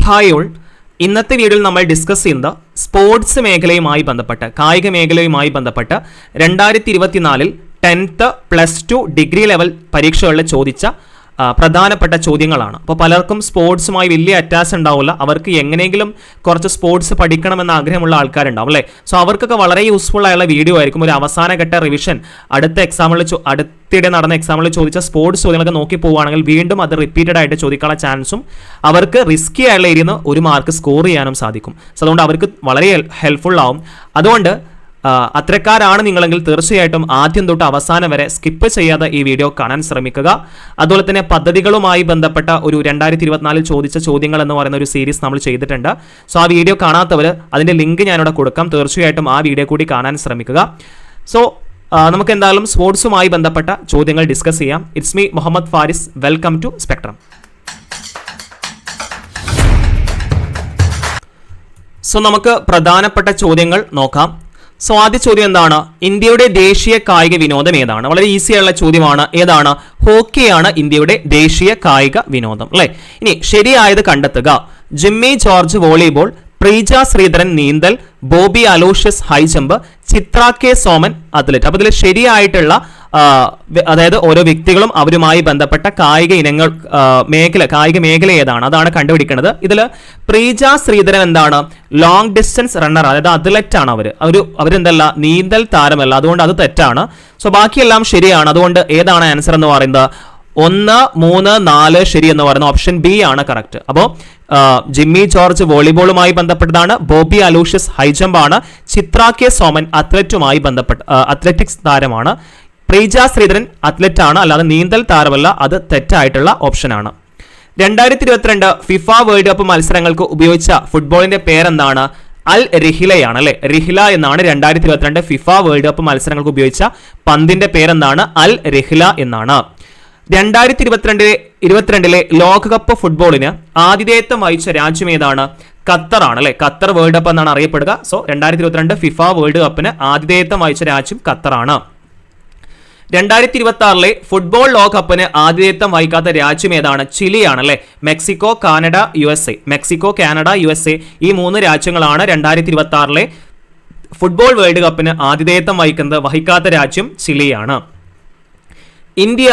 Hi all ഇന്നത്തെ വീഡിയോയിൽ നമ്മൾ ഡിസ്കസ് ചെയ്യുന്നത് സ്പോർട്സ് മേഖലയുമായി ബന്ധപ്പെട്ട് കായിക മേഖലയുമായി ബന്ധപ്പെട്ട് രണ്ടായിരത്തി ഇരുപത്തിനാലിൽ tenth plus two degree level പരീക്ഷകളിൽ ചോദിച്ച പ്രധാനപ്പെട്ട ചോദ്യങ്ങളാണ്. അപ്പോൾ പലർക്കും സ്പോർട്സുമായി വലിയ അറ്റാച്ച് ഉണ്ടാവില്ല. അവർക്ക് എങ്ങനെയെങ്കിലും കുറച്ച് സ്പോർട്സ് പഠിക്കണമെന്ന് ആഗ്രഹമുള്ള ആൾക്കാരുണ്ടാവും അല്ലേ? സോ അവർക്കൊക്കെ വളരെ യൂസ്ഫുൾ ആയുള്ള വീഡിയോ ആയിരിക്കും. ഒരു അവസാനഘട്ട റിവിഷൻ അടുത്ത എക്സാമിൽ അടുത്തിടെ നടന്ന എക്സാമിൽ ചോദിച്ച സ്പോർട്സ് ചോദ്യങ്ങളൊക്കെ നോക്കി പോവുകയാണെങ്കിൽ വീണ്ടും അത് റിപ്പീറ്റഡ് ആയിട്ട് ചോദിക്കാനുള്ള ചാൻസും അവർക്ക് റിസ്കി ആയുള്ള നിന്ന് ഒരു മാർക്ക് സ്കോർ ചെയ്യാനും സാധിക്കും. സോ അതുകൊണ്ട് അവർക്ക് വളരെ ഹെൽപ്ഫുൾ ആവും. അതുകൊണ്ട് അത്തരക്കാരാണ് നിങ്ങളെങ്കിൽ തീർച്ചയായിട്ടും ആദ്യം തൊട്ട് അവസാനം വരെ സ്കിപ്പ് ചെയ്യാതെ ഈ വീഡിയോ കാണാൻ ശ്രമിക്കുക. അതുപോലെ തന്നെ പദ്ധതികളുമായി ബന്ധപ്പെട്ട ഒരു രണ്ടായിരത്തി ഇരുപത്തിനാലിൽ ചോദിച്ച ചോദ്യങ്ങൾ എന്ന് പറയുന്ന ഒരു സീരീസ് നമ്മൾ ചെയ്തിട്ടുണ്ട്. സോ ആ വീഡിയോ കാണാത്തവർ അതിന്റെ ലിങ്ക് ഞാനിവിടെ കൊടുക്കാം. തീർച്ചയായിട്ടും ആ വീഡിയോ കൂടി കാണാൻ ശ്രമിക്കുക. സോ നമുക്ക് എന്തായാലും സ്പോർട്സുമായി ബന്ധപ്പെട്ട ചോദ്യങ്ങൾ ഡിസ്കസ് ചെയ്യാം. It's me Muhammad Faris welcome to Spectrum so നമുക്ക് പ്രധാനപ്പെട്ട ചോദ്യങ്ങൾ നോക്കാം. സോ ആദ്യ ചോദ്യം എന്താണ്? ഇന്ത്യയുടെ ദേശീയ കായിക വിനോദം ഏതാണ്? വളരെ ഈസി ആയുള്ള ചോദ്യമാണ്. ഏതാണ്? ഹോക്കിയാണ് ഇന്ത്യയുടെ ദേശീയ കായിക വിനോദം അല്ലെ? ഇനി ശരിയായത് കണ്ടെത്തുക. ജിമ്മി ജോർജ് വോളിബോൾ പ്രീജ ശ്രീധരൻ നീന്തൽ Bobby Aloysius high jump Chitra K Soman athlete അപ്പോൾ ഇതിൽ ശരിയായിട്ടുള്ള അതായത് ഓരോ വ്യക്തികളും അവരുമായി ബന്ധപ്പെട്ട കായിക ഇനങ്ങൾ മേഖല കായിക മേഖല ഏതാണ്? അതാണ് കണ്ടുപിടിക്കുന്നത് ഇതിൽ പ്രീജ ശ്രീധരൻ എന്താണ്? ലോങ് ഡിസ്റ്റൻസ് റണ്ണർ അതായത് അത്ലറ്റ് ആണ് അവർ ഒരു അവരെന്തല്ല? നീന്തൽ താരമല്ല. അതുകൊണ്ട് അത് തെറ്റാണ്. സോ ബാക്കിയെല്ലാം ശരിയാണ്. അതുകൊണ്ട് ഏതാണ് ആൻസർ എന്ന് പറയുന്നത്? ഒന്ന് മൂന്ന് നാല് ശരി എന്ന് പറയുന്ന ഓപ്ഷൻ ബി ആണ് കറക്റ്റ് അപ്പോൾ ജിമ്മി ജോർജ് വോളിബോളുമായി ബന്ധപ്പെട്ടതാണ് ബോബി അലൂഷ്യസ് ഹൈജമ്പ് ആണ് ചിത്ര കെ സോമൻ അത്ലറ്റുമായി ബന്ധപ്പെട്ട അത്ലറ്റിക്സ് താരമാണ്. പ്രീജ ശ്രീധരൻ അത്ലറ്റ് ആണ് അല്ലാതെ നീന്തൽ താരമല്ല അത് തെറ്റായിട്ടുള്ള ഓപ്ഷനാണ് രണ്ടായിരത്തി ഇരുപത്തിരണ്ട് ഫിഫ വേൾഡ് കപ്പ് മത്സരങ്ങൾക്ക് ഉപയോഗിച്ച ഫുട്ബോളിന്റെ പേരെന്താണ്? അൽ റിഹിലയാണ് അല്ലെ? റിഹില എന്നാണ് രണ്ടായിരത്തി ഇരുപത്തിരണ്ട് ഫിഫ വേൾഡ് കപ്പ് മത്സരങ്ങൾക്ക് ഉപയോഗിച്ച പന്തിന്റെ പേരെന്താണ്? അൽ റിഹില എന്നാണ്. രണ്ടായിരത്തി ഇരുപത്തിരണ്ടിലെ ഇരുപത്തിരണ്ടിലെ ലോകകപ്പ് ഫുട്ബോളിന് ആതിഥേയത്വം വഹിച്ച രാജ്യം ഏതാണ് ഖത്തർ ആണ് അല്ലെ ഖത്തർ വേൾഡ് കപ്പ് എന്നാണ് അറിയപ്പെടുക. സോ രണ്ടായിരത്തി ഇരുപത്തിരണ്ട് ഫിഫ വേൾഡ് കപ്പിന് ആതിഥേയത്വം വഹിച്ച രാജ്യം ഖത്തറാണ്. രണ്ടായിരത്തി ഇരുപത്തി ആറിലെ ഫുട്ബോൾ ലോകകപ്പിന് ആതിഥേയത്വം വഹിക്കാത്ത രാജ്യം ഏതാണ് ചിലിയാണ് അല്ലെ Mexico Canada U S A. Mexico Canada U S A ഈ മൂന്ന് രാജ്യങ്ങളാണ് രണ്ടായിരത്തി ഇരുപത്തി ആറിലെ ഫുട്ബോൾ വേൾഡ് കപ്പിന് ആതിഥേയത്വം വഹിക്കുന്നത് വഹിക്കാത്ത രാജ്യം ചിലിയാണ്. ഇന്ത്യ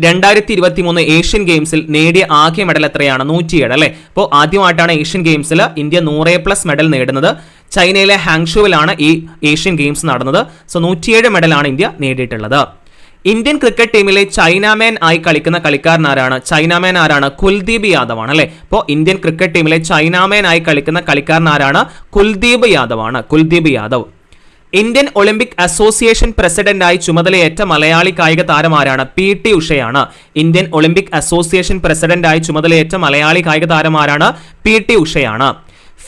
രണ്ടായിരത്തി ഇരുപത്തി മൂന്ന് ഏഷ്യൻ ഗെയിംസിൽ നേടിയ ആകെ മെഡൽ എത്രയാണ്? നൂറ്റിയേഴ് അല്ലേ? അപ്പോൾ ആദ്യമായിട്ടാണ് ഏഷ്യൻ ഗെയിംസിൽ ഇന്ത്യ നൂറേ പ്ലസ് മെഡൽ നേടുന്നത്. ചൈനയിലെ ഹാങ്ഷുവിലാണ് ഈ ഏഷ്യൻ ഗെയിംസ് നടന്നത്. സോ നൂറ്റിയേഴ് മെഡലാണ് ഇന്ത്യ നേടിയിട്ടുള്ളത്. ഇന്ത്യൻ ക്രിക്കറ്റ് ടീമിലെ ചൈനാമാൻ ആയി കളിക്കുന്ന കളിക്കാരൻ ആരാണ്? ചൈനാമാൻ ആരാണ്? കുൽദീപ് യാദവ് ആണ് അല്ലേ? അപ്പോൾ ഇന്ത്യൻ ക്രിക്കറ്റ് ടീമിലെ ചൈനാമാൻ ആയി കളിക്കുന്ന കളിക്കാരൻ ആരാണ്? കുൽദീപ് യാദവ് ആണ്. Kuldeep Yadav. Indian Olympic association പ്രസിഡന്റായി ചുമതലയേറ്റ മലയാളി കായിക താരം ആരാണ് പി ടി ഉഷയാണ്. ഇന്ത്യൻ ഒളിമ്പിക് അസോസിയേഷൻ പ്രസിഡന്റായി ചുമതലയേറ്റ മലയാളി കായിക താരം ആരാണ് പി ടി ഉഷയാണ്.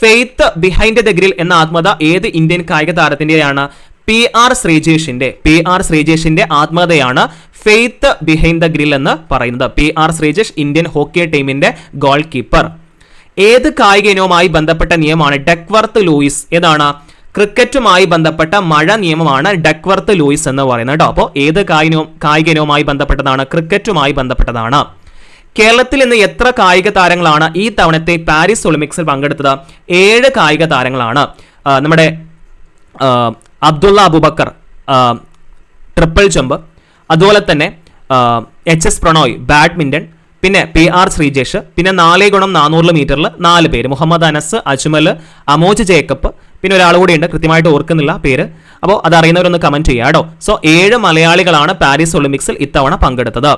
ഫെയ്ത്ത് ബിഹൈൻഡ് ദ ഗ്രിൽ എന്ന ആത്മകഥ ഏത് ഇന്ത്യൻ കായിക താരത്തിന്റെയാണ്? പി ആർ ശ്രീജേഷിന്റെ. പി ആർ ശ്രീജേഷിന്റെ ആത്മകഥയാണ് ഫെയ്ത്ത് ബിഹൈൻഡ് ദ ഗ്രിൽ എന്ന് പറയുന്നത്. P R Sreejesh Indian hockey ടീമിന്റെ ഗോൾ കീപ്പർ. ഏത് കായിക ഇനവുമായി ബന്ധപ്പെട്ട നിയമമാണ് ഡെക്വർത്ത് ലൂയിസ്? ഏതാണ്? ക്രിക്കറ്റുമായി ബന്ധപ്പെട്ട മഴ നിയമമാണ് ഡക്വർത്ത് ലൂയിസ് എന്ന് പറയുന്നത് കേട്ടോ. അപ്പോൾ ഏത് കായികവും കായിക ഇനവുമായി ബന്ധപ്പെട്ടതാണ്? ക്രിക്കറ്റുമായി ബന്ധപ്പെട്ടതാണ്. കേരളത്തിൽ ഇന്ന് എത്ര കായിക താരങ്ങളാണ് ഈ തവണത്തെ പാരീസ് ഒളിമ്പിക്സിൽ പങ്കെടുത്തത്? ഏഴ് കായിക താരങ്ങളാണ്. നമ്മുടെ അബ്ദുള്ള അബുബക്കർ ട്രിപ്പിൾ ജമ്പ് അതുപോലെ തന്നെ എച്ച് എസ് പ്രണോയ് ബാഡ്മിന്റൺ പിന്നെ പി ആർ ശ്രീജേഷ് പിന്നെ നാല് ഗുണം നാനൂറ് മീറ്ററിൽ നാല് പേര്. മുഹമ്മദ് അനസ് അജ്മൽ അമോജ് ജേക്കബ് പിന്നെ ഒരാൾ കൂടിയുണ്ട് കൃത്യമായിട്ട് ഓർക്കുന്നില്ല പേര്. അപ്പോൾ അത് അറിയുന്നവരൊന്ന് കമന്റ് ചെയ്യാം കേട്ടോ. സോ ഏഴ് മലയാളികളാണ് പാരീസ് ഒളിമ്പിക്സിൽ ഇത്തവണ പങ്കെടുത്തത്.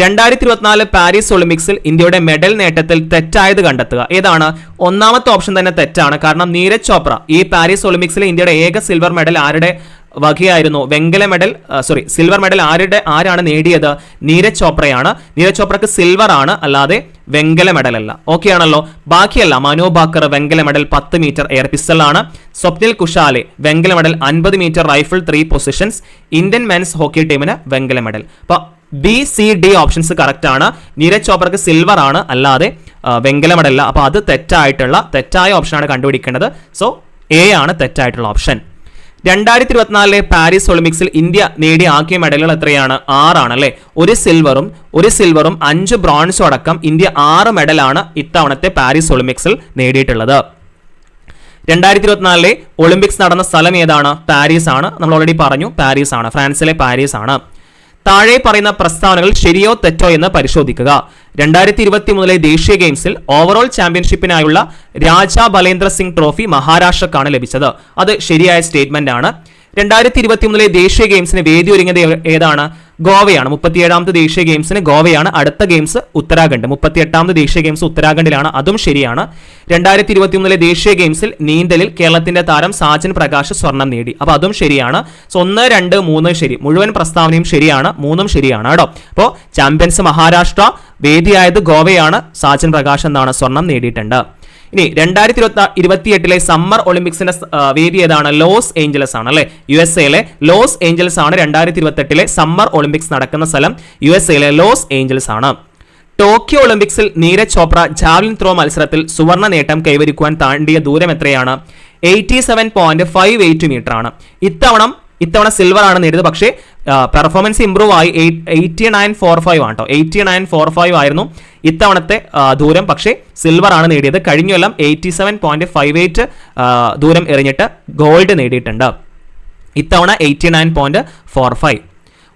രണ്ടായിരത്തി ഇരുപത്തിനാല് പാരീസ് ഒളിമ്പിക്സിൽ ഇന്ത്യയുടെ മെഡൽ നേട്ടത്തിൽ തെറ്റായത് കണ്ടെത്തുക. ഏതാണ്? ഒന്നാമത്തെ ഓപ്ഷൻ തന്നെ തെറ്റാണ്. കാരണം നീരജ് ചോപ്ര ഈ പാരീസ് ഒളിമ്പിക്സിൽ ഇന്ത്യയുടെ ഏക സിൽവർ മെഡൽ ആരുടെ വകയായിരുന്നു വെങ്കല മെഡൽ സോറി സിൽവർ മെഡൽ ആരുടെ ആരാണ് നേടിയത്? നീരജ് ചോപ്രയാണ്. നീരജ് ചോപ്രക്ക് സിൽവർ ആണ് അല്ലാതെ വെങ്കല മെഡൽ അല്ല. ഓക്കെ ആണല്ലോ. ബാക്കിയല്ല മനോ ബാക്കർ വെങ്കല മെഡൽ പത്ത് മീറ്റർ എയർ പിസ്റ്റലാണ് സ്വപ്നിൽ കുഷാലെ വെങ്കല മെഡൽ അൻപത് metre rifle three positions Indian men's hockey ടീമിന് വെങ്കല മെഡൽ അപ്പൊ B C D options correct ആണ്. നീരജ് ചോപ്രക്ക് സിൽവർ ആണ് അല്ലാതെ വെങ്കല മെഡൽ അല്ല. അപ്പൊ അത് തെറ്റായിട്ടുള്ള തെറ്റായ ഓപ്ഷനാണ് കണ്ടുപിടിക്കേണ്ടത്. സോ എ ആണ് തെറ്റായിട്ടുള്ള ഓപ്ഷൻ രണ്ടായിരത്തി ഇരുപത്തിനാലിലെ പാരീസ് ഒളിമ്പിക്സിൽ ഇന്ത്യ നേടിയ ആക്കിയ മെഡലുകൾ എത്രയാണ്? ആറാണ് അല്ലെ ഒരു സിൽവറും ഒരു സിൽവറും അഞ്ച് ബ്രോൺസും അടക്കം ഇന്ത്യ ആറ് മെഡലാണ് ഇത്തവണത്തെ പാരീസ് ഒളിമ്പിക്സിൽ നേടിയിട്ടുള്ളത്. രണ്ടായിരത്തി ഇരുപത്തിനാലിലെ ഒളിമ്പിക്സ് നടന്ന സ്ഥലം ഏതാണ്? പാരീസ് ആണ് നമ്മൾ ഓൾറെഡി പറഞ്ഞു പാരീസ് ആണ് ഫ്രാൻസിലെ പാരീസ് ആണ് താഴെ പറയുന്ന പ്രസ്താവനകൾ ശരിയോ തെറ്റോ എന്ന് പരിശോധിക്കുക. രണ്ടായിരത്തി ഇരുപത്തി മൂന്നിലെ ദേശീയ ഗെയിംസിൽ ഓവറോൾ ചാമ്പ്യൻഷിപ്പിനായുള്ള രാജ ബലേന്ദ്ര സിംഗ് ട്രോഫി മഹാരാഷ്ട്രക്കാണ് ലഭിച്ചത്. അത് ശരിയായ സ്റ്റേറ്റ്മെന്റ് ആണ്. രണ്ടായിരത്തി ഇരുപത്തി മൂന്നിലെ ദേശീയ ഗെയിംസിന് വേദി ഒരുങ്ങിയത് ഏതാണ്? ഗോവയാണ്. മുപ്പത്തിയേഴാമത്തെ ദേശീയ ഗെയിംസിന് ഗോവയാണ്. അടുത്ത ഗെയിംസ് ഉത്തരാഖണ്ഡ്. മുപ്പത്തിയെട്ടാമത്തെ ദേശീയ ഗെയിംസ് ഉത്തരാഖണ്ഡിലാണ്. അതും ശരിയാണ്. രണ്ടായിരത്തി ഇരുപത്തി മൂന്നിലെ ദേശീയ ഗെയിംസിൽ നീന്തലിൽ കേരളത്തിന്റെ താരം സാജൻ പ്രകാശ് സ്വർണം നേടി. അപ്പൊ അതും ശരിയാണ്. സോ ഒന്ന് രണ്ട് മൂന്ന് ശരി. മുഴുവൻ പ്രസ്താവനയും ശരിയാണ്. മൂന്നും ശരിയാണ് കേട്ടോ. അപ്പോൾ ചാമ്പ്യൻസ് മഹാരാഷ്ട്ര. വേദിയായത് ഗോവയാണ്. സാജൻ പ്രകാശ് എന്നാണ് സ്വർണം നേടിയിട്ടുണ്ട്. ഇനി രണ്ടായിരത്തി ഇരുപത്തി ഇരുപത്തിയെട്ടിലെ സമ്മർ ഒളിമ്പിക്സിന്റെ വേദി ഏതാണ്? ലോസ് ഏഞ്ചലസ് ആണ് അല്ലെ? യു എസ് എയിലെ ലോസ് ഏഞ്ചൽസ് ആണ് രണ്ടായിരത്തി ഇരുപത്തെട്ടിലെ സമ്മർ ഒളിമ്പിക്സ് നടക്കുന്ന സ്ഥലം. യു എസ് എയിലെ ലോസ് ഏഞ്ചൽസ് ആണ്. ടോക്കിയോ ഒളിമ്പിക്സിൽ നീരജ് ചോപ്ര ജാവലിൻ ത്രോ മത്സരത്തിൽ സുവർണ നേട്ടം കൈവരിക്കുവാൻ താണ്ടിയ ദൂരം എത്രയാണ്? Eighty seven point five eight metre ആണ് ഇത്തവണ ഇത്തവണ സിൽവർ ആണ് നേടിയത്. പക്ഷേ പെർഫോമൻസ് ഇംപ്രൂവ് ആയി. എയ്റ്റി നയൻ ഫോർ ഫൈവ് ആണ് കേട്ടോ എയ്റ്റി നയൻ ഫോർ ഫൈവ് ആയിരുന്നു ഇത്തവണത്തെ ദൂരം. പക്ഷേ സിൽവർ ആണ് നേടിയത്. കഴിഞ്ഞ കൊല്ലം eighty seven point five eight ദൂരം എറിഞ്ഞിട്ട് ഗോൾഡ് നേടിയിട്ടുണ്ട്. ഇത്തവണ eighty nine point four five.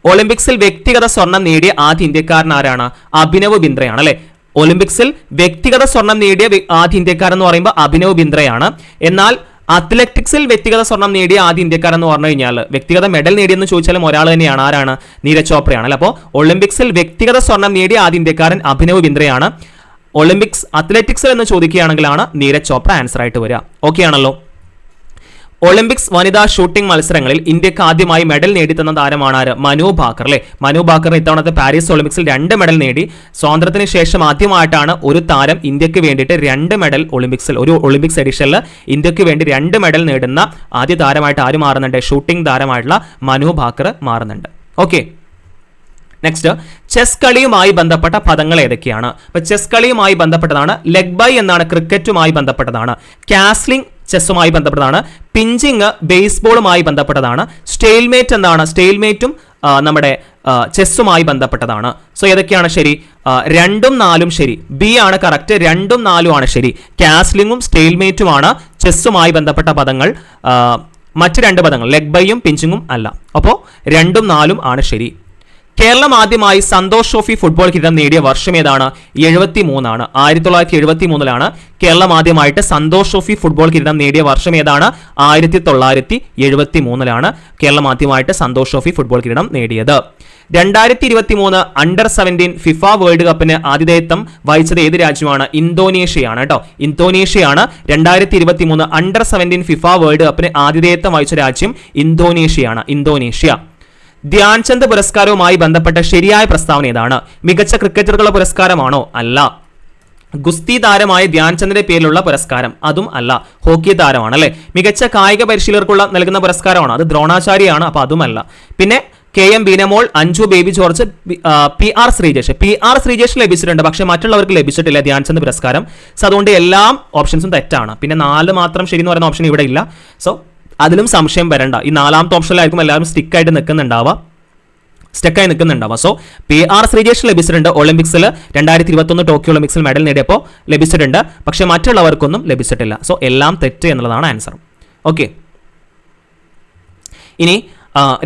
ഒളിമ്പിക്സിൽ വ്യക്തിഗത സ്വർണം നേടിയ ആദ്യ ഇന്ത്യക്കാരൻ ആരാണ്? അഭിനവ് ബിന്ദ്രയാണ് അല്ലെ? ഒളിമ്പിക്സിൽ വ്യക്തിഗത സ്വർണം നേടിയ ആദ്യ ഇന്ത്യക്കാരൻ എന്ന് പറയുമ്പോൾ അഭിനവ് ബിന്ദ്രയാണ്. എന്നാൽ അത്ലറ്റിക്സിൽ വ്യക്തിഗത സ്വർണം നേടിയ ആദ്യ ഇന്ത്യക്കാരൻ എന്ന് പറഞ്ഞു കഴിഞ്ഞാൽ വ്യക്തിഗത മെഡൽ നേടിയെന്ന് ചോദിച്ചാലും ഒരാൾ തന്നെയാണ്. ആരാണ്? നീരജ് ചോപ്രയാണ് അല്ലെ അപ്പോൾ ഒളിമ്പിക്സിൽ വ്യക്തിഗത സ്വർണം നേടിയ ആദ്യ ഇന്ത്യക്കാരൻ അഭിനവ് ബിന്ദ്രയാണ്. ഒളിമ്പിക്സ് അത്ലറ്റിക്സിൽ എന്ന് ചോദിക്കുകയാണെങ്കിലാണ് നീരജ് ചോപ്ര ആൻസർ ആയിട്ട് വരിക. ഓക്കെ ആണല്ലോ? ഒളിമ്പിക്സ് വനിതാ ഷൂട്ടിംഗ് മത്സരങ്ങളിൽ ഇന്ത്യയ്ക്ക് ആദ്യമായി മെഡൽ നേടിത്തന്ന താരമാണ് മനു ഭാക്കർ അല്ലെ? മനു ഭാക്കർ ഇത്തവണത്തെ പാരീസ് ഒളിമ്പിക്സിൽ രണ്ട് മെഡൽ നേടി. സ്വാതന്ത്ര്യത്തിന് ശേഷം ആദ്യമായിട്ടാണ് ഒരു താരം ഇന്ത്യയ്ക്ക് വേണ്ടിയിട്ട് രണ്ട് മെഡൽ ഒളിമ്പിക്സിൽ ഒരു ഒളിമ്പിക്സ് എഡിഷനിൽ ഇന്ത്യയ്ക്ക് വേണ്ടി രണ്ട് മെഡൽ നേടുന്ന ആദ്യ താരമായിട്ട് ആര് മാറുന്നുണ്ട്? ഷൂട്ടിംഗ് താരമായിട്ടുള്ള മനു ഭാക്കർ മാറുന്നുണ്ട്. ഓക്കെ. നെക്സ്റ്റ് ചെസ് കളിയുമായി ബന്ധപ്പെട്ട പദങ്ങൾ ഏതൊക്കെയാണ്? അപ്പൊ ചെസ് കളിയുമായി ബന്ധപ്പെട്ടതാണ് ലെഗ് ബൈ എന്നാണ് ക്രിക്കറ്റുമായി ബന്ധപ്പെട്ടതാണ്. കാസ്ലിംഗ് ചെസ്സുമായി ബന്ധപ്പെട്ടതാണ്. പിഞ്ചിങ് ബേസ്ബോളുമായി ബന്ധപ്പെട്ടതാണ്. സ്റ്റെയിൽമേറ്റ് എന്താണ്? സ്റ്റെയിൽമേറ്റും നമ്മുടെ ചെസ്സുമായി ബന്ധപ്പെട്ടതാണ്. സോ ഏതൊക്കെയാണ് ശരി? രണ്ടും നാലും ശരി. ബി ആണ് കറക്റ്റ് രണ്ടും നാലും ആണ് ശരി. കാസ്ലിംഗും സ്റ്റെയിൽമേറ്റുമാണ് ചെസ്സുമായി ബന്ധപ്പെട്ട പദങ്ങൾ. മറ്റ് രണ്ട് പദങ്ങൾ ലെഗ് ബൈയും പിഞ്ചിങ്ങും അല്ല. അപ്പോൾ രണ്ടും നാലും ആണ് ശരി. കേരളം ആദ്യമായി സന്തോഷ് ട്രോഫി ഫുട്ബോൾ കിരീടം നേടിയ വർഷം ഏതാണ്? എഴുപത്തി മൂന്നാണ് ആയിരത്തി തൊള്ളായിരത്തി എഴുപത്തി മൂന്നിലാണ് കേരളം ആദ്യമായിട്ട് സന്തോഷ് ട്രോഫി ഫുട്ബോൾ കിരീടം നേടിയ വർഷം ഏതാണ്? ആയിരത്തി തൊള്ളായിരത്തി എഴുപത്തി മൂന്നിലാണ് കേരളം ആദ്യമായിട്ട് സന്തോഷ് ട്രോഫി ഫുട്ബോൾ കിരീടം നേടിയത്. രണ്ടായിരത്തി ഇരുപത്തി മൂന്ന് അണ്ടർ സെവന്റീൻ ഫിഫ വേൾഡ് കപ്പിന് ആതിഥേയത്വം വഹിച്ചത് ഏത് രാജ്യമാണ്? ഇന്തോനേഷ്യയാണ് കേട്ടോ ഇന്തോനേഷ്യയാണ് രണ്ടായിരത്തി ഇരുപത്തി മൂന്ന് അണ്ടർ സെവന്റീൻ ഫിഫ വേൾഡ് കപ്പിന് ആതിഥേയത്വം വഹിച്ച രാജ്യം ഇന്തോനേഷ്യയാണ്. ഇന്തോനേഷ്യ. ധ്യാൻചന്ദ് പുരസ്കാരവുമായി ബന്ധപ്പെട്ട ശരിയായ പ്രസ്താവന ഏതാണ്? മികച്ച ക്രിക്കറ്ററുകളുടെ പുരസ്കാരമാണോ? അല്ല. ഗുസ്തി താരമായ ധ്യാൻചന്ദിന്റെ പേരിലുള്ള പുരസ്കാരം അതും അല്ല. ഹോക്കി താരമാണ് അല്ലെ? മികച്ച കായിക പരിശീലകർക്കുള്ള നൽകുന്ന പുരസ്കാരമാണ് അത് ദ്രോണാചാര്യയാണ് അപ്പൊ അതുമല്ല പിന്നെ K M Beenamol Anju Baby George P R Sreejesh. P R Sreejesh ലഭിച്ചിട്ടുണ്ട് പക്ഷെ മറ്റുള്ളവർക്ക് ലഭിച്ചിട്ടില്ല ധ്യാൻചന്ദ് പുരസ്കാരം. സോ അതുകൊണ്ട് എല്ലാ ഓപ്ഷൻസും തെറ്റാണ്. പിന്നെ നാല് മാത്രം ശരി എന്ന് പറയുന്ന ഓപ്ഷൻ ഇവിടെ ഇല്ല. സോ അതിലും സംശയം വരണ്ട. ഈ നാലാമത്തെ ഓപ്ഷനിലായിരിക്കും എല്ലാവരും സ്റ്റിക്കായിട്ട് നിൽക്കുന്നുണ്ടാവുക. സ്റ്റക്കായി നിൽക്കുന്നുണ്ടാവുക. സോ പി ആർ ശ്രീജേഷ് ലഭിച്ചിട്ടുണ്ട് ഒളിമ്പിക്സിൽ രണ്ടായിരത്തി ഇരുപത്തൊന്ന് ടോക്കിയോ ഒളിമ്പിക്സിൽ മെഡൽ നേടിയപ്പോൾ ലഭിച്ചിട്ടുണ്ട്. പക്ഷെ മറ്റുള്ളവർക്കൊന്നും ലഭിച്ചിട്ടില്ല. സോ എല്ലാം തെറ്റ് എന്നുള്ളതാണ് ആൻസർ ഓക്കെ ഇനി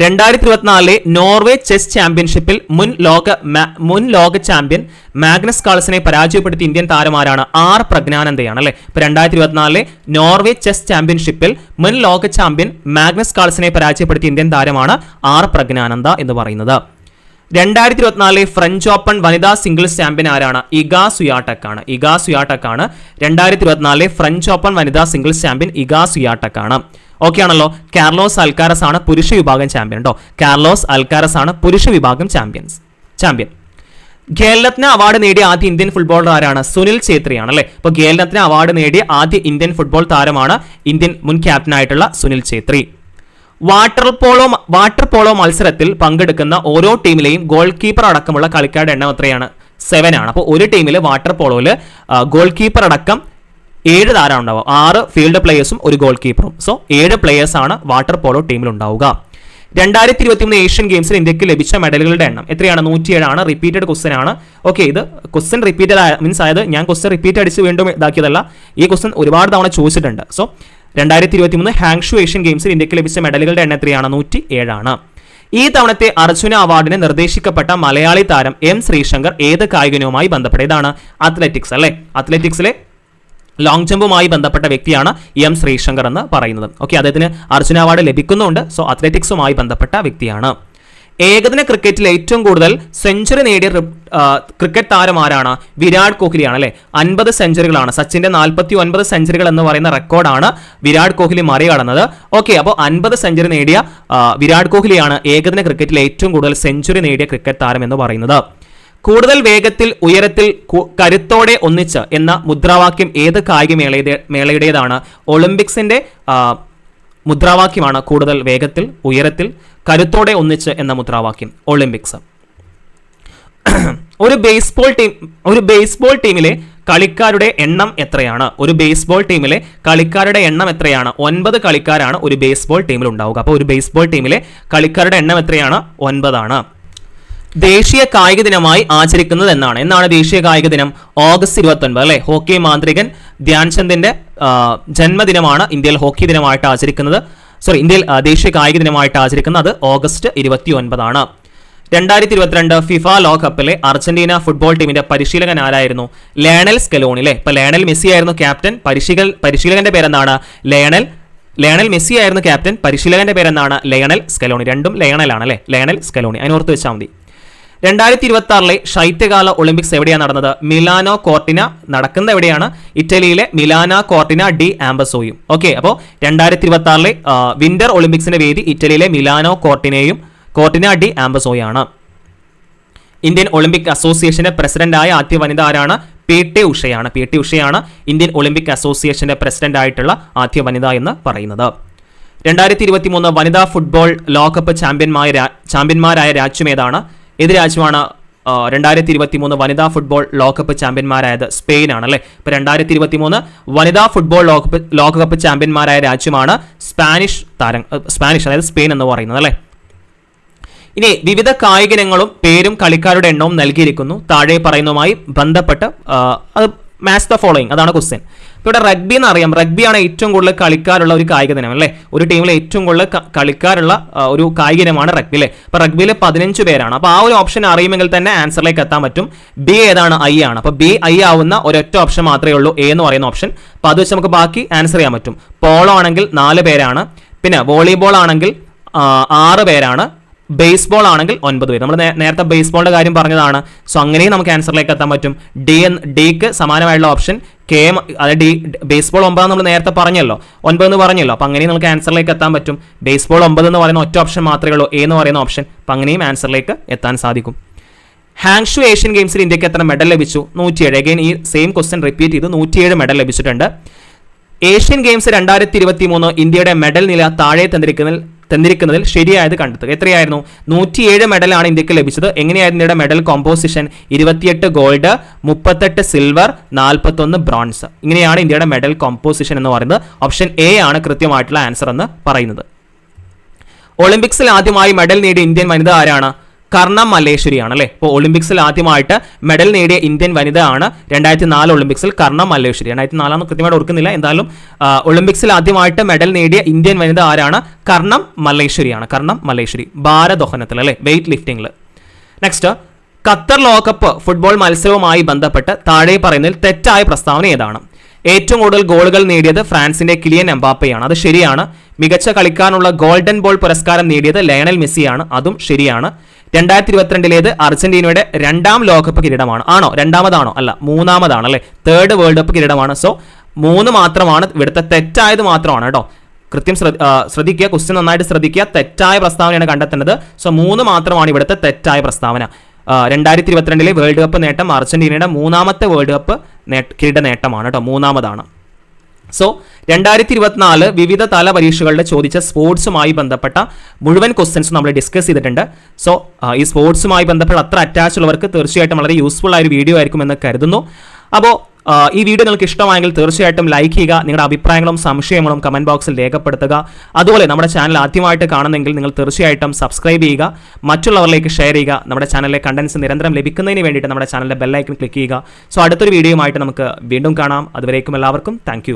രണ്ടായിരത്തി ഇരുപത്തിനാലിലെ നോർവേ ചെസ് ചാമ്പ്യൻഷിപ്പിൽ മുൻ ലോക മുൻ ലോക ചാമ്പ്യൻ മാഗ്നസ് കാൾസിനെ പരാജയപ്പെടുത്തിയ ഇന്ത്യൻ താരമാരാണ് ആർ പ്രജ്ഞാനന്ദയാണ് അല്ലെ? ഇപ്പൊ രണ്ടായിരത്തി ഇരുപത്തിനാലിലെ നോർവേ ചെസ് ചാമ്പ്യൻഷിപ്പിൽ മുൻ ലോക ചാമ്പ്യൻ മാഗ്നസ് കാൾസിനെ പരാജയപ്പെടുത്തിയ ഇന്ത്യൻ താരമാണ് ആർ പ്രജ്ഞാനന്ദ എന്ന് പറയുന്നത്. രണ്ടായിരത്തി ഇരുപത്തിനാലിലെ ഫ്രഞ്ച് ഓപ്പൺ വനിതാ സിംഗിൾസ് ചാമ്പ്യൻ ആരാണ്? ഇഗാ സുയാട്ടക് ആണ് ഇഗാ സുയാട്ടക് ആണ് രണ്ടായിരത്തി ഇരുപത്തിനാലിലെ ഫ്രഞ്ച് ഓപ്പൺ വനിതാ സിംഗിൾസ് ചാമ്പ്യൻ ഇഗാ സുയാട്ടക് ആണ് ഓക്കെ ആണല്ലോ കാർലോസ് അൽക്കാരസ് ആണ് പുരുഷ വിഭാഗം ചാമ്പ്യൻ കേട്ടോ കാർലോസ് അൽക്കാരസ് ആണ് പുരുഷ വിഭാഗം ചാമ്പ്യൻസ് ചാമ്പ്യൻ ഖേൽരത്ന അവാർഡ് നേടിയ ആദ്യ ഇന്ത്യൻ ഫുട്ബോളർ ആരാണ്? സുനിൽ ഛേത്രിയാണ് അല്ലെ അപ്പോൾ ഖേൽരത്ന അവാർഡ് നേടിയ ആദ്യ ഇന്ത്യൻ ഫുട്ബോൾ താരമാണ് ഇന്ത്യൻ മുൻ ക്യാപ്റ്റനായിട്ടുള്ള Sunil Chhetri. Water polo water polo മത്സരത്തിൽ പങ്കെടുക്കുന്ന ഓരോ ടീമിലെയും ഗോൾ കീപ്പർ അടക്കമുള്ള കളിക്കാരുടെ എണ്ണം എത്രയാണ്? സെവൻ ആണ്. അപ്പോൾ ഒരു ടീമിൽ വാട്ടർ പോളോയിൽ ഗോൾ കീപ്പർ അടക്കം ഏഴ് താരം ഉണ്ടാവും. ആറ് ഫീൽഡ് പ്ലേയേഴ്സും ഒരു ഗോൾ കീപ്പറും സോ ഏഴ് പ്ലേയേഴ്സ് ആണ് വാട്ടർ പോളോ ടീമിൽ ഉണ്ടാവുക. രണ്ടായിരത്തി ഇരുപത്തി മൂന്ന് ഏഷ്യൻ ഗെയിംസിൽ ഇന്ത്യയ്ക്ക് ലഭിച്ച മെഡലുകളുടെ എണ്ണം എത്രയാണ്? നൂറ്റിയേഴാണ്. റിപ്പീറ്റഡ് ക്വസ്റ്റൻ ആണ്. ഓക്കെ ഇത് ക്വസ്റ്റൻ റിപ്പീറ്റഡ് ആയ മീൻസ് അതായത് ഞാൻ ക്വസ്റ്റൻ റിപ്പീറ്റ് അടിച്ച് വീണ്ടും ഇതാക്കിയതല്ല. ഈ ക്വസ്റ്റൻ ഒരുപാട് തവണ ചോദിച്ചിട്ടുണ്ട്. സോ രണ്ടായിരത്തി ഇരുപത്തി മൂന്ന് ഹാങ്ഷു ഏഷ്യൻ ഗെയിംസിൽ ഇന്ത്യയ്ക്ക് ലഭിച്ച മെഡലുകളുടെ എണ്ണം എത്രയാണ്? നൂറ്റി ഏഴാണ് ഈ തവണത്തെ അർജുന അവാർഡിന് നിർദ്ദേശിക്കപ്പെട്ട മലയാളി താരം എം ശ്രീശങ്കർ ഏത് കായികനവുമായി ബന്ധപ്പെട്ട ഇതാണ് അത്ലറ്റിക്സ് അല്ലേ അത്ലറ്റിക്സിലെ ലോങ് ജമ്പുമായി ബന്ധപ്പെട്ട വ്യക്തിയാണ് എം ശ്രീശങ്കർ എന്ന് പറയുന്നത്. ഓക്കെ അദ്ദേഹത്തിന് അർജുന അവാർഡ് ലഭിക്കുന്നുണ്ട്. സോ അത്ലറ്റിക്സുമായി ബന്ധപ്പെട്ട വ്യക്തിയാണ്. ഏകദിന ക്രിക്കറ്റിൽ ഏറ്റവും കൂടുതൽ സെഞ്ചുറി നേടിയ ക്രിക്കറ്റ് താരം ആരാണ്? വിരാട് കോഹ്ലിയാണ് അല്ലെ? അൻപത് സെഞ്ചുറികളാണ് സച്ചിന്റെ നാൽപ്പത്തി ഒൻപത് സെഞ്ചുറികൾ എന്ന് പറയുന്ന റെക്കോർഡാണ് വിരാട് കോഹ്ലി മറികടന്നത്. ഓക്കെ അപ്പോൾ അൻപത് സെഞ്ചുറി നേടിയ വിരാട് കോഹ്ലിയാണ് ഏകദിന ക്രിക്കറ്റിൽ ഏറ്റവും കൂടുതൽ സെഞ്ചുറി നേടിയ ക്രിക്കറ്റ് താരം എന്ന് പറയുന്നത്. കൂടുതൽ വേഗത്തിൽ ഉയരത്തിൽ കരുത്തോടെ ഒന്നിച്ച് എന്ന മുദ്രാവാക്യം ഏത് കായിക മേളയുടെ മേളയുടേതാണ്? ഒളിമ്പിക്സിന്റെ മുദ്രാവാക്യമാണ് കൂടുതൽ വേഗത്തിൽ ഉയരത്തിൽ കരുത്തോടെ ഒന്നിച്ച് എന്ന മുദ്രാവാക്യം ഒളിമ്പിക്സ്. ഒരു ബേസ്ബോൾ ടീം ഒരു ബേസ്ബോൾ ടീമിലെ കളിക്കാരുടെ എണ്ണം എത്രയാണ്? ഒരു ബേസ്ബോൾ ടീമിലെ കളിക്കാരുടെ എണ്ണം എത്രയാണ്? ഒൻപത് കളിക്കാരാണ് ഒരു ബേസ്ബോൾ ടീമിൽ ഉണ്ടാവുക. അപ്പോൾ ഒരു ബേസ്ബോൾ ടീമിലെ കളിക്കാരുടെ എണ്ണം എത്രയാണ്? ഒൻപതാണ്. ദേശീയ കായിക ദിനമായി ആചരിക്കുന്നത് എന്നാണ് എന്നാണ് ദേശീയ കായിക ദിനം? ഓഗസ്റ്റ് ഇരുപത്തി ഒൻപത് അല്ലെ? ഹോക്കി മാന്ത്രികൻ ധ്യാൻചന്ദിന്റെ ജന്മദിനമാണ് ഇന്ത്യയിൽ ഹോക്കി ദിനമായിട്ട് ആചരിക്കുന്നത്. സോറി ഇന്ത്യയിൽ ദേശീയ കായിക ദിനമായിട്ട് ആചരിക്കുന്നത് അത് ഓഗസ്റ്റ് ഇരുപത്തി ഒൻപതാണ് രണ്ടായിരത്തി ഇരുപത്തിരണ്ട് ഫിഫ ലോകകപ്പിലെ അർജന്റീന ഫുട്ബോൾ ടീമിന്റെ പരിശീലകൻ ആരായിരുന്നു? ലേണൽ സ്കെലോണി അല്ലേ? ഇപ്പൊ ലേണൽ മെസ്സി ആയിരുന്നു ക്യാപ്റ്റൻ. പരിശീലൻ പരിശീലകന്റെ പേരെന്താണ്? ലേണൽ ലയണൽ മെസ്സി ആയിരുന്നു ക്യാപ്റ്റൻ. പരിശീലകന്റെ പേരെന്താണ്? Lionel Scaloni. രണ്ടും ലയണലാണ് അല്ലേ? Lionel Scaloni. അതിനോർത്ത് വെച്ചാൽ മതി. രണ്ടായിരത്തി ഇരുപത്തി ആറിലെ ശൈത്യകാല ഒളിമ്പിക്സ് എവിടെയാണ് നടന്നത്? മിലാനോ കോർട്ടിന നടക്കുന്ന എവിടെയാണ്? ഇറ്റലിയിലെ മിലാന കോർട്ടിന ഡി ആംബസോയും. ഓക്കെ അപ്പോൾ രണ്ടായിരത്തി ഇരുപത്തി ആറിലെ വിന്റർ ഒളിമ്പിക്സിന്റെ വേദി ഇറ്റലിയിലെ മിലാനോ കോർട്ടിനയും കോർട്ടിന ഡി ആംബസോയാണ്. ഇന്ത്യൻ ഒളിമ്പിക് അസോസിയേഷന്റെ പ്രസിഡന്റായ ആദ്യ വനിത ആരാണ്? പി ടി ഉഷയാണ്. പി ടി ഉഷയാണ് ഇന്ത്യൻ ഒളിമ്പിക് അസോസിയേഷന്റെ പ്രസിഡന്റ് ആയിട്ടുള്ള ആദ്യ വനിത എന്ന് പറയുന്നത്. രണ്ടായിരത്തി ഇരുപത്തി മൂന്ന് വനിതാ ഫുട്ബോൾ ലോകകപ്പ് ചാമ്പ്യന്മാരായ ചാമ്പ്യന്മാരായ രാജ്യം ഏതാണ്? ഏത് രാജ്യമാണ് രണ്ടായിരത്തി ഇരുപത്തി മൂന്ന് വനിതാ ഫുട്ബോൾ ലോകകപ്പ് ചാമ്പ്യന്മാരായത് സ്പെയിൻ ആണ് അല്ലേ ഇപ്പൊ രണ്ടായിരത്തി ഇരുപത്തി മൂന്ന് വനിതാ ഫുട്ബോൾ ലോകകപ്പ് ലോകകപ്പ് ചാമ്പ്യന്മാരായ രാജ്യമാണ് സ്പാനിഷ് താരം സ്പാനിഷ് അതായത് സ്പെയിൻ എന്ന് പറയുന്നത് അല്ലേ? ഇനി വിവിധ കായിക ഇനങ്ങളും പേരും കളിക്കാരുടെ എണ്ണവും നൽകിയിരിക്കുന്നു. താഴെ പറയുന്നതുമായി ബന്ധപ്പെട്ട് അത് മാച്ച് ദ ഫോളോയിങ് അതാണ് ക്വസ്റ്റ്യൻ ഇപ്പോൾ ഇവിടെ റഗ്ബി എന്ന് അറിയാം. റഗ്ബിയാണ് ഏറ്റവും കൂടുതൽ കളിക്കാരുള്ള ഒരു കായിക ദിനം അല്ലേ? ഒരു ടീമിൽ ഏറ്റവും കൂടുതൽ കളിക്കാരുള്ള ഒരു കായിക ഇനമാണ് റഗ്ബി അല്ലേ? അപ്പോൾ റഗ്ബിയിൽ പതിനഞ്ച് പേരാണ്. അപ്പോൾ ആ ഒരു ഓപ്ഷൻ അറിയുമെങ്കിൽ തന്നെ ആൻസറിലേക്ക് എത്താൻ പറ്റും. ബി ഏതാണ്? ഐ ആണ്. അപ്പോൾ ബി ഐ ആവുന്ന ഒരൊറ്റ ഓപ്ഷൻ മാത്രമേ ഉള്ളൂ. എ എന്ന് പറയുന്ന ഓപ്ഷൻ അപ്പോൾ അത് വെച്ച് നമുക്ക് ബാക്കി ആൻസർ ചെയ്യാൻ പറ്റും. പോളോ ആണെങ്കിൽ നാല് പേരാണ്. പിന്നെ വോളിബോൾ ആണെങ്കിൽ ആറ് പേരാണ്. ബേസ്ബോൾ ആണെങ്കിൽ ഒൻപത് പേര്. നമ്മൾ നേരത്തെ ബേസ്ബോളിന്റെ കാര്യം പറഞ്ഞതാണ്. സോ അങ്ങനെയും നമുക്ക് ആൻസറിലേക്ക് എത്താൻ പറ്റും. ഡി ഡിക്ക് സമാനമായിട്ടുള്ള ഓപ്ഷൻ കെ അതായത് ഡി ബേസ്ബോൾ ഒമ്പത് നമ്മൾ നേരത്തെ പറഞ്ഞല്ലോ. ഒൻപത് എന്ന് പറഞ്ഞല്ലോ. അപ്പം അങ്ങനെയും നമുക്ക് ആൻസറിലേക്ക് എത്താൻ പറ്റും. ബേസ്ബോൾ ഒമ്പത് എന്ന് പറയുന്ന ഒറ്റ ഓപ്ഷൻ മാത്രമേ ഉള്ളൂ. എ എന്ന് പറയുന്ന ഓപ്ഷൻ അപ്പം അങ്ങനെയും ആൻസറിലേക്ക് എത്താൻ സാധിക്കും. ഹാങ്ഷു ഏഷ്യൻ ഗെയിംസിൽ ഇന്ത്യയ്ക്ക് എത്ര മെഡൽ ലഭിച്ചു? നൂറ്റിയേഴ്. അഗൈൻ ഈ സെയിം ക്വസ്റ്റ്യൻ റിപ്പീറ്റ് ചെയ്ത് നൂറ്റിയേഴ് മെഡൽ ലഭിച്ചിട്ടുണ്ട്. ഏഷ്യൻ ഗെയിംസ് രണ്ടായിരത്തി ഇരുപത്തി മൂന്ന് ഇന്ത്യയുടെ മെഡൽ നില താഴെ തന്നിരിക്കുന്നതിൽ തന്നിരിക്കുന്നതിൽ ശരിയായത് കണ്ടെത്തുക. എത്രയായിരുന്നു? നൂറ്റിയേഴ് മെഡലാണ് ഇന്ത്യയ്ക്ക് ലഭിച്ചത്. എങ്ങനെയായിരുന്നു ഇന്ത്യയുടെ മെഡൽ കോമ്പോസിഷൻ ഇരുപത്തിയെട്ട് ഗോൾഡ് മുപ്പത്തെട്ട് സിൽവർ നാൽപ്പത്തൊന്ന് ബ്രോൺസ് ഇങ്ങനെയാണ് ഇന്ത്യയുടെ മെഡൽ കോമ്പോസിഷൻ എന്ന് പറയുന്നത്. ഓപ്ഷൻ എ ആണ് കൃത്യമായിട്ടുള്ള ആൻസർ എന്ന് പറയുന്നത്. ഒളിമ്പിക്സിൽ ആദ്യമായി മെഡൽ നേടിയ ഇന്ത്യൻ വനിത ആരാണ്? കർണം മല്ലേശ്വരിയാണ് അല്ലേ ഇപ്പോൾ ഒളിമ്പിക്സിൽ ആദ്യമായിട്ട് മെഡൽ നേടിയ ഇന്ത്യൻ വനിത ആണ് രണ്ടായിരത്തി നാല് ഒളിമ്പിക്സിൽ കർണം മല്ലേശ്വരി. രണ്ടായിരത്തി നാലാന്ന് കൃത്യമായിട്ട് ഓർക്കുന്നില്ല. എന്തായാലും ഒളിമ്പിക്സിൽ ആദ്യമായിട്ട് മെഡൽ നേടിയ ഇന്ത്യൻ വനിത ആരാണ്? കർണം മല്ലേശ്വരിയാണ്. കർണം മല്ലേശ്വരി ഭാരദോഹനത്തിൽ അല്ലേ? വെയിറ്റ് ലിഫ്റ്റിംഗിൽ നെക്സ്റ്റ് ഖത്തർ ലോകകപ്പ് ഫുട്ബോൾ മത്സരവുമായി ബന്ധപ്പെട്ട് താഴെ പറയുന്നതിൽ തെറ്റായ പ്രസ്താവന ഏതാണ്? ഏറ്റവും കൂടുതൽ ഗോളുകൾ നേടിയത് ഫ്രാൻസിന്റെ കിലിയൻ എംബാപ്പയാണ്. അത് ശരിയാണ്. മികച്ച കളിക്കാനുള്ള ഗോൾഡൻ ബോൾ പുരസ്കാരം നേടിയത് ലയണൽ മെസ്സിയാണ്. അതും ശരിയാണ്. രണ്ടായിരത്തി ഇരുപത്തിരണ്ടിലേത് അർജന്റീനയുടെ രണ്ടാം ലോകകപ്പ് കിരീടമാണ്. ആണോ? രണ്ടാമതാണോ? അല്ല മൂന്നാമതാണ് അല്ലെ? തേർഡ് വേൾഡ് കപ്പ് കിരീടമാണ്. സോ മൂന്ന് മാത്രമാണ് ഇവിടുത്തെ തെറ്റായത് മാത്രമാണ് കേട്ടോ. കൃത്യം ശ്രദ്ധ- ശ്രദ്ധിക്കുക ക്വസ്റ്റ്യൻ നന്നായിട്ട് ശ്രദ്ധിക്കുക. തെറ്റായ പ്രസ്താവനയാണ് കണ്ടെത്തേണ്ടത്. സോ മൂന്ന് മാത്രമാണ് ഇവിടുത്തെ തെറ്റായ പ്രസ്താവന. രണ്ടായിരത്തി ഇരുപത്തിരണ്ടിലെ വേൾഡ് കപ്പ് നേട്ടം അർജന്റീനയുടെ മൂന്നാമത്തെ വേൾഡ് കപ്പ് കിരീട നേട്ടമാണ് കേട്ടോ. മൂന്നാമതാണ്. സോ രണ്ടായിരത്തി ഇരുപത്തിനാല് വിവിധ തല പരീക്ഷകളുടെ ചോദിച്ച സ്പോർട്സുമായി ബന്ധപ്പെട്ട മുഴുവൻ ക്വസ്റ്റ്യൻസ് നമ്മൾ ഡിസ്കസ് ചെയ്തിട്ടുണ്ട്. സോ ഈ സ്പോർട്സുമായി ബന്ധപ്പെട്ട അത്ര അറ്റാച്ച് ഉള്ളവർക്ക് തീർച്ചയായിട്ടും വളരെ യൂസ്ഫുൾ ആയ ഒരു വീഡിയോ ആയിരിക്കും എന്ന് കരുതുന്നു. അപ്പോൾ ഈ വീഡിയോ നിങ്ങൾക്ക് ഇഷ്ടമായെങ്കിൽ തീർച്ചയായിട്ടും ലൈക്ക് ചെയ്യുക നിങ്ങളുടെ അഭിപ്രായങ്ങളും സംശയങ്ങളും കമന്റ് ബോക്സിൽ രേഖപ്പെടുത്തുക. അതുപോലെ നമ്മുടെ ചാനൽ ആദ്യമായിട്ട് കാണുന്നെങ്കിൽ നിങ്ങൾ തീർച്ചയായിട്ടും സബ്സ്ക്രൈബ് ചെയ്യുക. മറ്റുള്ളവരിലേക്ക് ഷെയർ ചെയ്യുക. നമ്മുടെ ചാനലിലെ കണ്ടന്റ്സ് നിരന്തരം ലഭിക്കുന്നതിന് വേണ്ടിയിട്ട് നമ്മുടെ ചാനലിലെ ബെല്ലൈക്കൺ ക്ലിക്ക് ചെയ്യുക. സോ അടുത്തൊരു വീഡിയോയുമായിട്ട് നമുക്ക് വീണ്ടും കാണാം. അതുവരേക്കും എല്ലാവർക്കും താങ്ക്